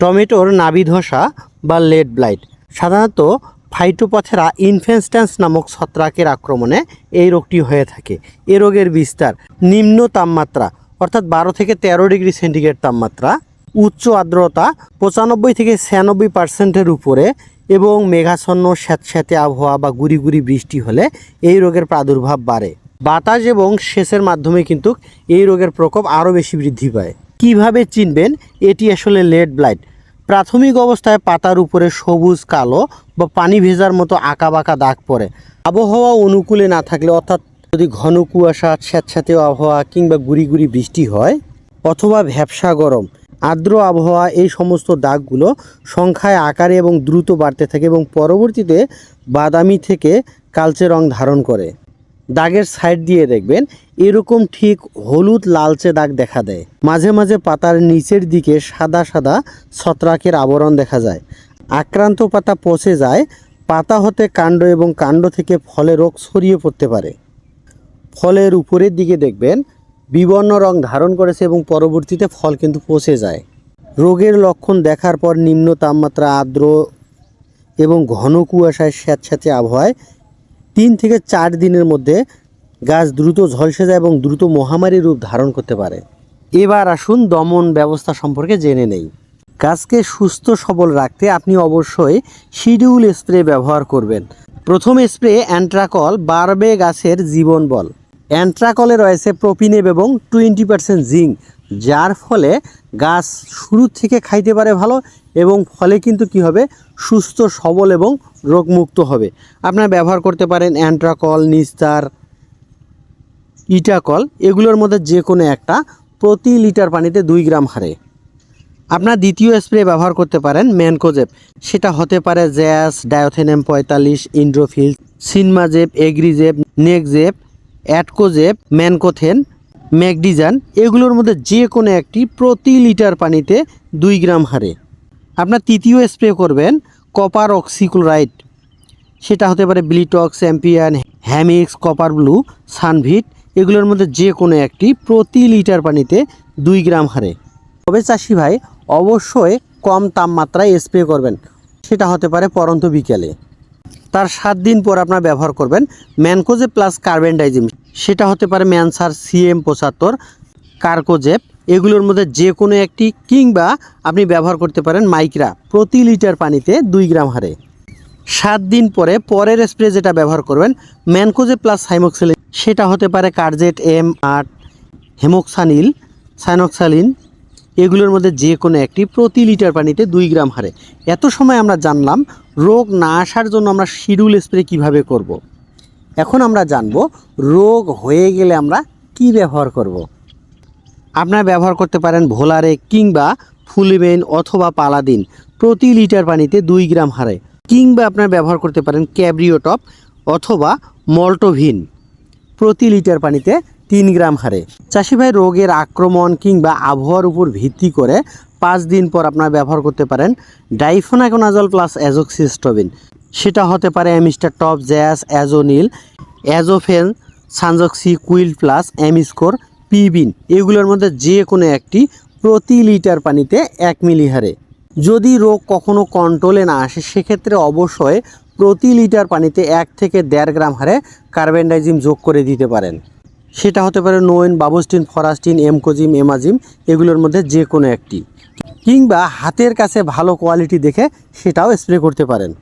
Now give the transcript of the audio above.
টমেটোর নাবি ধসা বা লেড ব্লাইট। সাধারণত ফাইটোপথেরা ইনফেন্সট্যান্স নামক ছত্রাকের আক্রমণে এই রোগটি হয়ে থাকে। এ রোগের বিস্তার নিম্ন তাপমাত্রা, অর্থাৎ বারো থেকে তেরো ডিগ্রি সেন্টিগ্রেড তাপমাত্রা, উচ্চ আর্দ্রতা পঁচানব্বই থেকে ছিয়ানব্বই পার্সেন্টের উপরে এবং মেঘাচ্ছন্ন, স্যাঁতস্যাঁতে আবহাওয়া বা গুড়ি গুড়ি বৃষ্টি হলে এই রোগের প্রাদুর্ভাব বাড়ে। বাতাস এবং সেচের মাধ্যমে কিন্তু এই রোগের প্রকোপ আরও বেশি বৃদ্ধি পায়। কীভাবে চিনবেন? এটি আসলে লেড ব্লাইট। প্রাথমিক অবস্থায় পাতার উপরে সবুজ, কালো বা পানি ভেজার মতো বাঁকা দাগ পড়ে। আবহাওয়া অনুকূলে না থাকলে, অর্থাৎ যদি ঘন কুয়াশা, স্যাঁতস্যাঁতে আবহাওয়া কিংবা গুড়ি গুড়ি বৃষ্টি হয় অথবা ভ্যাবসা গরম, আর্দ্র আবহাওয়া, এই সমস্ত দাগগুলো সংখ্যায়, আকারে এবং দ্রুত বাড়তে থাকে এবং পরবর্তীতে বাদামি থেকে কালচে রং ধারণ করে। দাগের সাইড দিয়ে দেখবেন, এরকম ঠিক হলুদ লালচে দাগ দেখা দেয়। মাঝে মাঝে পাতার নিচের দিকে সাদা সাদা ছত্রাকের আবরণ দেখা যায়। আক্রান্ত পাতা পচে যায়, পাতা হতে কাণ্ড এবং কাণ্ড থেকে ফলে রোগ ছড়িয়ে পড়তে পারে। ফলের উপরের দিকে দেখবেন, বিবর্ণ রং ধারণ করেছে এবং পরবর্তীতে ফল কিন্তু পচে যায়। রোগের লক্ষণ দেখার পর নিম্ন তাপমাত্রা, আর্দ্র এবং ঘন কুয়াশায় স্যাঁতস্যাঁতে আবহাওয়ায় তিন থেকে চার দিনের মধ্যে গাছ দ্রুত ঝলসে যায় এবং দ্রুত মহামারী রূপ ধারণ করতে পারে। এবার আসুন দমন ব্যবস্থা সম্পর্কে জেনে নেই। গাছকে সুস্থ সবল রাখতে আপনি অবশ্যই শিডিউল স্প্রে ব্যবহার করবেন। প্রথম স্প্রে অ্যান্ট্রাকল বাড়বে গাছের জীবন বল। অ্যান্ট্রাকলে রয়েছে প্রোপিনেব এবং টোয়েন্টি পার্সেন্ট জিঙ্ক। যার ফলে গাছ শুরু থেকে খাইতে পারে ভালো এবং ফলে কিন্তু কি হবে? সুস্থ, সবল এবং রোগমুক্ত হবে। আপনারা ব্যবহার করতে পারেন অ্যান্ট্রাকল, নিস্তার, ইটাকল, এগুলোর মধ্যে যে কোনো একটা প্রতি লিটার পানিতে দুই গ্রাম হারে। আপনার দ্বিতীয় স্প্রে ব্যবহার করতে পারেন ম্যানকোজেপ সেটা হতে পারে জ্যাস, ডায়োথেনেম পঁয়তাল্লিশ, ইন্ড্রোফিল সিনমাজেপ এগ্রিজেপ নেকজেপ অ্যাটকোজেপ ম্যানকোথেন ম্যাগডিজান এগুলোর মধ্যে যে কোনো একটি প্রতি লিটার পানিতে দুই গ্রাম হারে আপনার তৃতীয় স্প্রে করবেন কপার অক্সিক্লোরাইড। সেটা হতে পারে ব্লিটক্স চ্যাম্পিয়ন হ্যামিক্স, কপার ব্লু, সানভিট, এগুলোর মধ্যে যে কোনো একটি প্রতি লিটার পানিতে দুই গ্রাম হারে তবে চাষি ভাই, অবশ্যই কম তাপমাত্রায় স্প্রে করবেন। সেটা হতে পারে পরন্ত বিকেলে। তার সাত দিন পর আপনার ব্যবহার করবেন ম্যানকোজে প্লাস কার্বেন্ডাইজিম। সেটা হতে পারে ম্যানসার, সিএম পঁচাত্তর, কার্কোজেপ, এগুলোর মধ্যে যে কোনো একটি কিংবা আপনি ব্যবহার করতে পারেন মাইক্রা প্রতি লিটার পানিতে দুই গ্রাম হারে। সাত দিন পরে পরের স্প্রে যেটা ব্যবহার করবেন ম্যানকোজে প্লাস হাইমোক্সিলিন, সেটা হতে পারে কার্জেট এম আট, হেমোক্সানিল, সাইনক্সালিন এগুলোর মধ্যে যে কোনো একটি প্রতি লিটার পানিতে দুই গ্রাম হারে এত সময় আমরা জানলাম রোগ না আসার জন্য আমরা শিডিউল স্প্রে কীভাবে করব। এখন আমরা জানব রোগ হয়ে গেলে আমরা কি ব্যবহার করব। আপনারা ব্যবহার করতে পারেন ভোলারে কিংবা ফুলিমেন অথবা পালাদিন প্রতি লিটার পানিতে দুই গ্রাম হারে কিংবা আপনারা ব্যবহার করতে পারেন ক্যাব্রিওটপ অথবা মল্টোভিন প্রতি লিটার পানিতে তিন গ্রাম হারে। চাষি ভাই রোগের আক্রমণ কিংবা আবহাওয়ার উপর ভিত্তি করে পাঁচ দিন পর আপনারা ব্যবহার করতে পারেন ডাইফোনাকোনাজল প্লাস অ্যাজোক্সিস্টোবিন সেটা হতে পারে অ্যামিস্টার টপ জ্যাস অ্যাজোনিল অ্যাজোফেন সানজক্সি, কুইল প্লাস অ্যামিস্কোর পিবিন। এগুলোর মধ্যে যে কোনো একটি প্রতি লিটার পানিতে এক মিলি হারে। যদি রোগ কখনো কন্ট্রোলে না আসে, সেক্ষেত্রে অবশ্যই প্রতি লিটার পানিতে এক থেকে দেড় গ্রাম হারে কার্বেন্ডাইজিম যোগ করে দিতে পারেন। সেটা হতে পারে নোয়েন, বাবস্টিন, ফরাস্টিন, এমকোজিম, এমাজিম, এগুলোর মধ্যে যে কোনো একটি। কিংবা হাতের কাছে ভালো কোয়ালিটি দেখে সেটাও স্প্রে করতে পারেন।